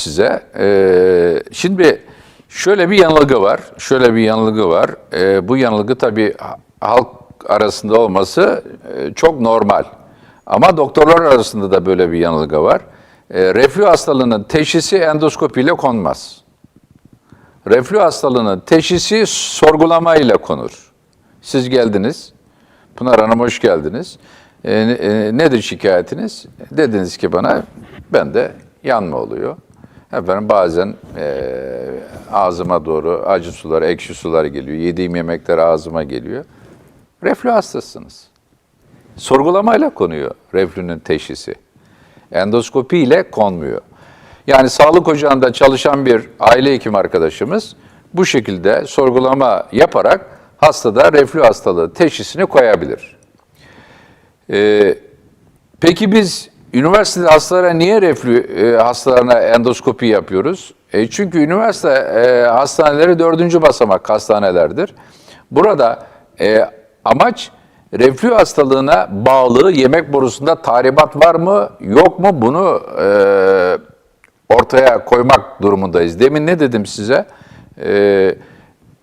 size. Ee, şimdi şöyle bir yanılgı var. Şöyle bir yanılgı var. Ee, bu yanılgı tabii ha- halk arasında olması e, çok normal. Ama doktorlar arasında da böyle bir yanılgı var. Ee, reflü hastalığının teşhisi endoskopiyle konmaz. Reflü hastalığının teşhisi sorgulamayla konur. Siz geldiniz. Pınar Hanım hoş geldiniz. E, nedir şikayetiniz? Dediniz ki bana, ben de yanma oluyor. Efendim bazen e, ağzıma doğru acı sular, ekşi sular geliyor. Yediğim yemekler ağzıma geliyor. Reflü hastasınız. Sorgulamayla konuyor reflünün teşhisi. Endoskopi ile konmuyor. Yani sağlık ocağında çalışan bir aile hekim arkadaşımız bu şekilde sorgulama yaparak hastada reflü hastalığı teşhisini koyabilir. Ee, peki biz üniversitede hastalara niye reflü e, hastalarına endoskopi yapıyoruz? E, çünkü üniversite e, hastaneleri dördüncü basamak hastanelerdir. Burada e, amaç reflü hastalığına bağlı yemek borusunda tahribat var mı yok mu bunu e, ortaya koymak durumundayız. Demin ne dedim size? E,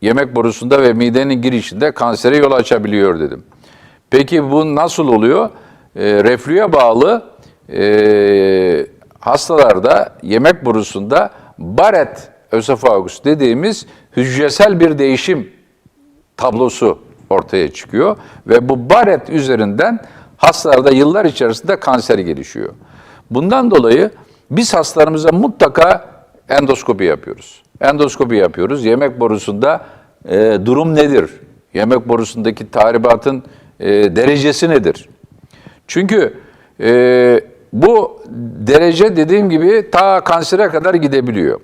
yemek borusunda ve midenin girişinde kansere yol açabiliyor dedim. Peki bu nasıl oluyor? E, reflüye bağlı e, hastalarda yemek borusunda Barrett ösofagus dediğimiz hücresel bir değişim tablosu ortaya çıkıyor ve bu Barrett üzerinden hastalarda yıllar içerisinde kanser gelişiyor. Bundan dolayı biz hastalarımıza mutlaka endoskopi yapıyoruz. Endoskopi yapıyoruz. Yemek borusunda e, durum nedir? Yemek borusundaki tahribatın e, derecesi nedir? Çünkü e, bu derece dediğim gibi ta kansere kadar gidebiliyor.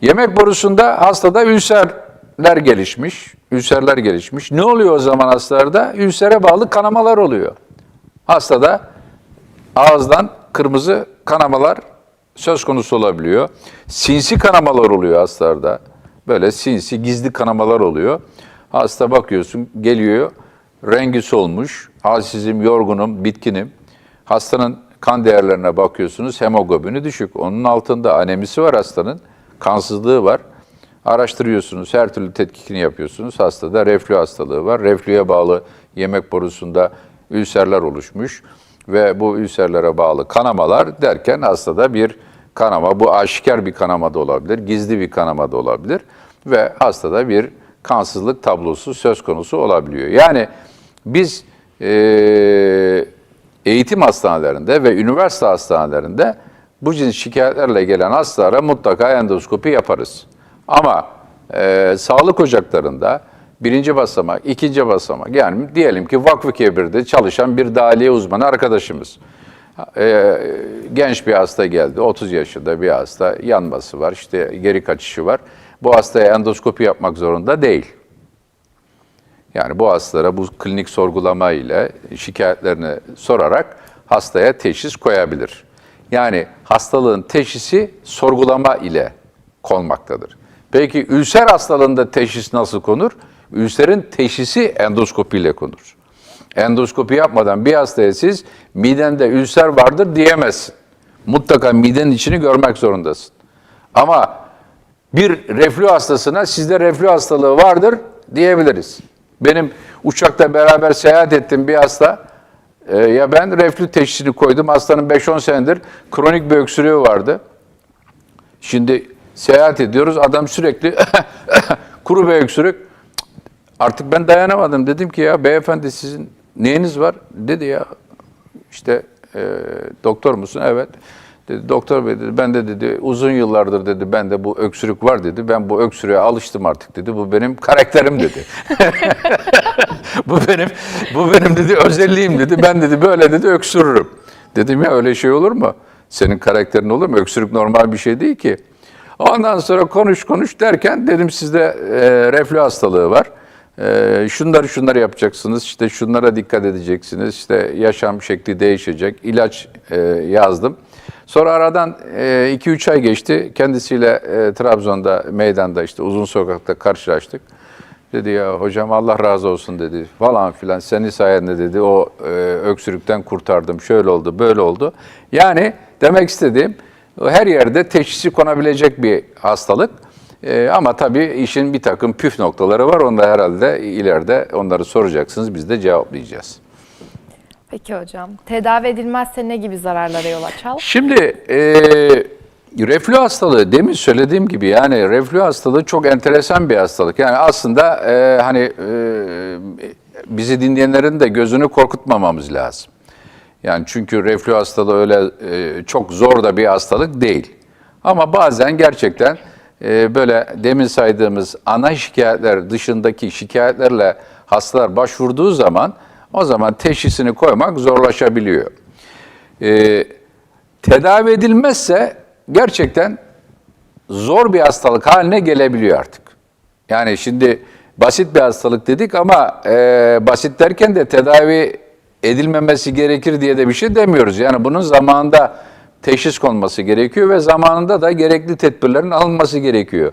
Yemek borusunda hastada ülserler gelişmiş. Ülserler gelişmiş. Ne oluyor o zaman hastalarda? Ülsere bağlı kanamalar oluyor. Hastada ağızdan kırmızı kanamalar söz konusu olabiliyor. Sinsi kanamalar oluyor hastalarda. Böyle sinsi, gizli kanamalar oluyor. Hasta bakıyorsun, geliyor, rengi solmuş, halsizim, yorgunum, bitkinim. Hastanın kan değerlerine bakıyorsunuz, hemoglobini düşük. Onun altında anemisi var hastanın, kansızlığı var. Araştırıyorsunuz, her türlü tetkikini yapıyorsunuz. Hastada reflü hastalığı var. Reflüye bağlı yemek borusunda ülserler oluşmuş ve bu ülserlere bağlı kanamalar derken hastada bir kanama, bu aşikar bir kanama da olabilir, gizli bir kanama da olabilir ve hastada bir kansızlık tablosu söz konusu olabiliyor. Yani biz eee eğitim hastanelerinde ve üniversite hastanelerinde bu cins şikayetlerle gelen hastalara mutlaka endoskopi yaparız. Ama e, sağlık ocaklarında birinci basamak, ikinci basamak yani diyelim ki Vakfı Kebir'de çalışan bir dahiliye uzmanı arkadaşımız. E, genç bir hasta geldi, 30 yaşında bir hasta, yanması var, işte geri kaçışı var. Bu hastaya endoskopi yapmak zorunda değil. Yani bu hastalara bu klinik sorgulama ile şikayetlerini sorarak hastaya teşhis koyabilir. Yani hastalığın teşhisi sorgulama ile konmaktadır. Peki ülser hastalığında teşhis nasıl konur? Ülserin teşhisi endoskopi ile konur. Endoskopi yapmadan bir hastaya siz midende ülser vardır diyemezsin. Mutlaka midenin içini görmek zorundasın. Ama bir reflü hastasına sizde reflü hastalığı vardır diyebiliriz. Benim uçakta beraber seyahat ettim bir hasta. Ee, ya ben reflü teşhisini koydum. Hastanın 5-10 senedir kronik bir öksürüğü vardı. Şimdi seyahat ediyoruz. Adam sürekli kuru bir öksürük. Artık ben dayanamadım. Dedim ki ya beyefendi sizin neyiniz var? Dedi ya işte e, doktor musun? Evet. Dedi, doktor bey dedi, ben de dedi uzun yıllardır dedi ben de bu öksürük var dedi. Ben bu öksürüğe alıştım artık dedi. Bu benim karakterim dedi. bu benim bu benim dedi özelliğim dedi. Ben dedi böyle dedi öksürürüm. Dedim ya öyle şey olur mu? Senin karakterin olur mu? Öksürük normal bir şey değil ki. Ondan sonra konuş konuş derken dedim sizde e, reflü hastalığı var. E, şunları şunları yapacaksınız. işte şunlara dikkat edeceksiniz. İşte yaşam şekli değişecek. İlaç e, yazdım. Sonra aradan 2-3 ay geçti. Kendisiyle e, Trabzon'da meydanda işte uzun sokakta karşılaştık. Dedi ya hocam Allah razı olsun dedi falan filan senin sayende dedi o e, öksürükten kurtardım şöyle oldu böyle oldu. Yani demek istediğim Her yerde teşhisi konabilecek bir hastalık. Ee, ama tabii işin bir takım püf noktaları var. Onu da herhalde ileride onları soracaksınız. Biz de cevaplayacağız. Peki hocam. Tedavi edilmezse ne gibi zararlara yol açar? Şimdi e, reflü hastalığı demin söylediğim gibi yani reflü hastalığı çok enteresan bir hastalık. Yani aslında e, hani e, bizi dinleyenlerin de gözünü korkutmamamız lazım. Yani çünkü reflü hastalığı öyle e, çok zor da bir hastalık değil. Ama bazen gerçekten e, böyle demin saydığımız ana şikayetler dışındaki şikayetlerle hastalar başvurduğu zaman o zaman teşhisini koymak zorlaşabiliyor. E, tedavi edilmezse gerçekten zor bir hastalık haline gelebiliyor artık. Yani şimdi basit bir hastalık dedik ama e, basit derken de tedavi edilmemesi gerekir diye de bir şey demiyoruz. Yani bunun zamanında teşhis konması gerekiyor ve zamanında da gerekli tedbirlerin alınması gerekiyor.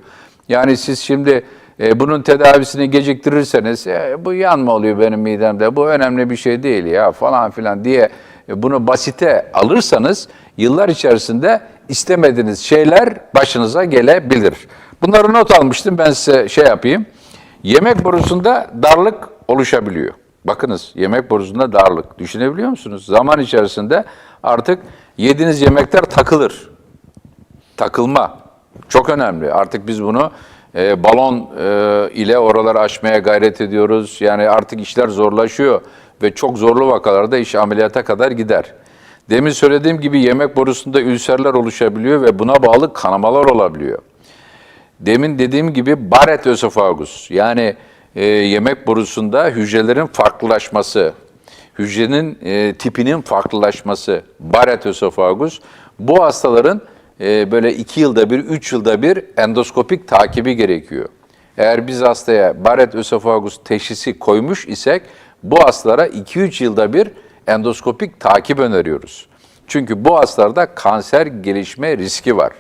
Yani siz şimdi e, bunun tedavisini geciktirirseniz "E, bu yanma oluyor benim midemde bu önemli bir şey değil ya falan filan diye e, bunu basite alırsanız yıllar içerisinde istemediğiniz şeyler başınıza gelebilir. Bunları not almıştım ben size şey yapayım. Yemek borusunda darlık oluşabiliyor. Bakınız yemek borusunda darlık. Düşünebiliyor musunuz? Zaman içerisinde artık yediğiniz yemekler takılır. Takılma. Çok önemli. Artık biz bunu e, balon e, ile oraları aşmaya gayret ediyoruz. Yani artık işler zorlaşıyor ve çok zorlu vakalarda iş ameliyata kadar gider. Demin söylediğim gibi yemek borusunda ülserler oluşabiliyor ve buna bağlı kanamalar olabiliyor. Demin dediğim gibi Barrett ösofagus yani e, yemek borusunda hücrelerin farklılaşması, hücrenin e, tipinin farklılaşması Barrett ösofagus bu hastaların e, böyle 2 yılda bir, 3 yılda bir endoskopik takibi gerekiyor. Eğer biz hastaya Barrett ösofagus teşhisi koymuş isek bu hastalara 2-3 yılda bir endoskopik takip öneriyoruz. Çünkü bu hastalarda kanser gelişme riski var.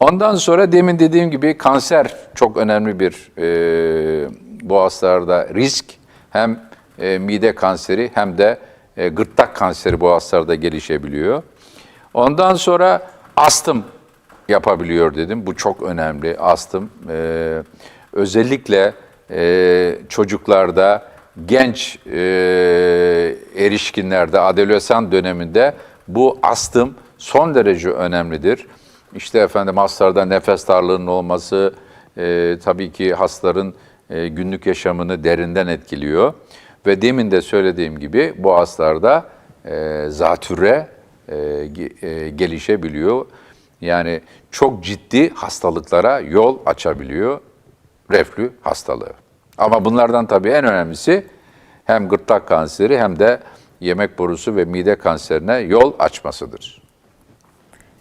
Ondan sonra demin dediğim gibi kanser çok önemli bir e, bu hastalarda risk. Hem e, mide kanseri hem de e, gırtlak kanseri bu hastalarda gelişebiliyor. Ondan sonra astım yapabiliyor dedim. Bu çok önemli astım. E, özellikle e, çocuklarda, genç e, erişkinlerde, adolesan döneminde bu astım son derece önemlidir. İşte efendim hastalarda nefes darlığının olması e, tabii ki hastaların e, günlük yaşamını derinden etkiliyor. Ve demin de söylediğim gibi bu hastalarda e, zatürre e, e, gelişebiliyor. Yani çok ciddi hastalıklara yol açabiliyor reflü hastalığı. Ama bunlardan tabii en önemlisi hem gırtlak kanseri hem de yemek borusu ve mide kanserine yol açmasıdır.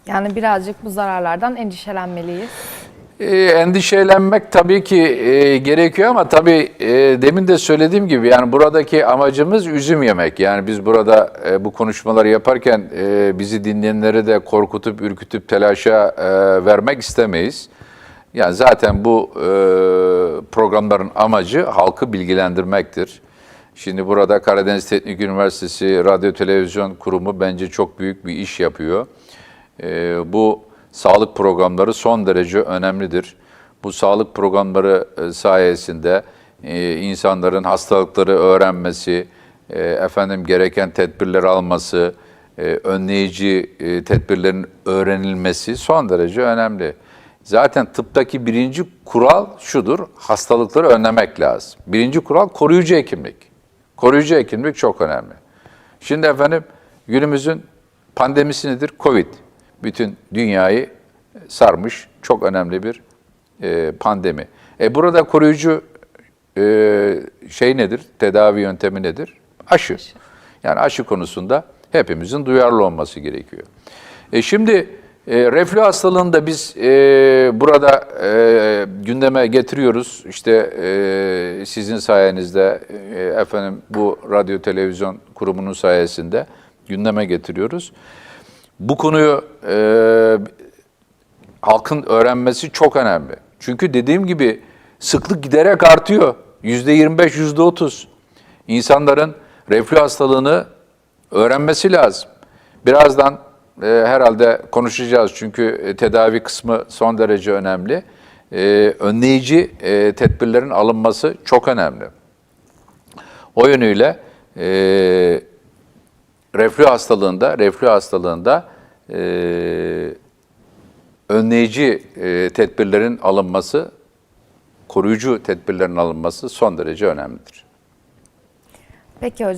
Yani birazcık bu zararlardan endişelenmeliyiz. Ee, endişelenmek tabii ki e, gerekiyor ama tabii e, demin de söylediğim gibi yani buradaki amacımız üzüm yemek. Yani biz burada e, bu konuşmaları yaparken e, bizi dinleyenleri de korkutup ürkütüp telaşa e, vermek istemeyiz. Yani zaten bu e, programların amacı halkı bilgilendirmektir. Şimdi burada Karadeniz Teknik Üniversitesi Radyo Televizyon Kurumu bence çok büyük bir iş yapıyor. Ee, bu sağlık programları son derece önemlidir. Bu sağlık programları e, sayesinde e, insanların hastalıkları öğrenmesi, e, efendim gereken tedbirler alması, önleyici tedbirlerin öğrenilmesi son derece önemli. Zaten tıptaki birinci kural şudur, hastalıkları önlemek lazım. Birinci kural koruyucu hekimlik. Koruyucu hekimlik çok önemli. Şimdi efendim günümüzün pandemisi nedir? Covid. Bütün dünyayı sarmış çok önemli bir e, pandemi. E burada koruyucu e, şey nedir? Tedavi yöntemi nedir? Aşı. Yani aşı konusunda hepimizin duyarlı olması gerekiyor. E şimdi e, reflü hastalığını da biz e, burada e, gündeme getiriyoruz. İşte e, sizin sayenizde e, efendim bu radyo televizyon kurumunun sayesinde gündeme getiriyoruz. Bu konuyu e, halkın öğrenmesi çok önemli. Çünkü dediğim gibi sıklık giderek artıyor. Yüzde 25, yüzde 30. İnsanların reflü hastalığını öğrenmesi lazım. Birazdan e, herhalde konuşacağız çünkü e, tedavi kısmı son derece önemli. E, önleyici e, tedbirlerin alınması çok önemli. O yönüyle e, reflü hastalığında, reflü hastalığında e, önleyici e, tedbirlerin alınması, koruyucu tedbirlerin alınması son derece önemlidir. Peki hocam.